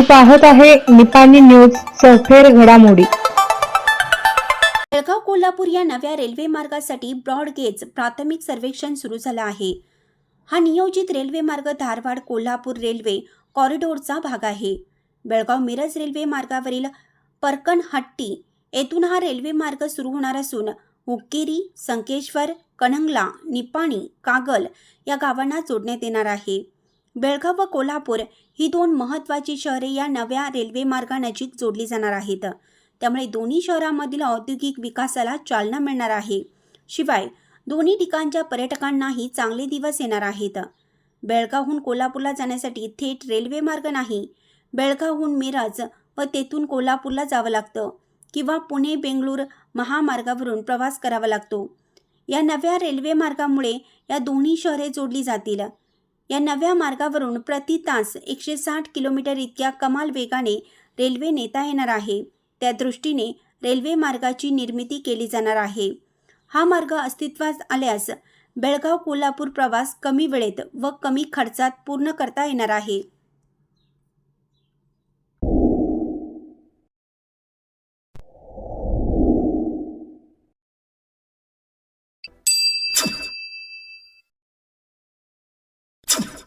पाहत आहे निपाणी न्यूज सफेर घडामोडी. बेळगाव कोल्हापूर या नव्या रेल्वे मार्गासाठी ब्रॉडगेज प्राथमिक सर्वेक्षण सुरू झालं आहे. हा नियोजित रेल्वे मार्ग धारवाड कोल्हापूर रेल्वे कॉरिडोरचा भाग आहे. बेळगाव मिरज रेल्वे मार्गावरील परकणहट्टी येथून हा रेल्वे मार्ग सुरू होणार असून हुक्केरी संकेश्वर कणंगला निपाणी कागल या गावांना जोडण्यात येणार आहे. बेळगाव व कोल्हापूर ही दोन महत्त्वाची शहरे या नव्या रेल्वे मार्गानजीक जोडली जाणार आहेत. त्यामुळे दोन्ही शहरांमधील औद्योगिक विकासाला चालना मिळणार आहे. शिवाय दोन्ही ठिकाणच्या पर्यटकांनाही चांगले दिवस येणार आहेत. बेळगावहून कोल्हापूरला जाण्यासाठी थेट रेल्वे मार्ग नाही बेळगावहून मिरज व तेथून कोल्हापूरला जावं लागतं किंवा पुणे बेंगळूर महामार्गावरून प्रवास करावा लागतो. या नव्या रेल्वे मार्गामुळे या दोन्ही शहरे जोडली जातील. या नव्या मार्गावरून प्रति तास एकशे साठ किलोमीटर इतक्या कमाल वेगाने रेल्वे नेता येणार आहे. त्या दृष्टीने रेल्वे मार्गाची निर्मिती केली जाणार आहे. हा मार्ग अस्तित्वात आल्यास बेळगाव कोल्हापूर प्रवास कमी वेळेत व कमी खर्चात पूर्ण करता येणार आहे. you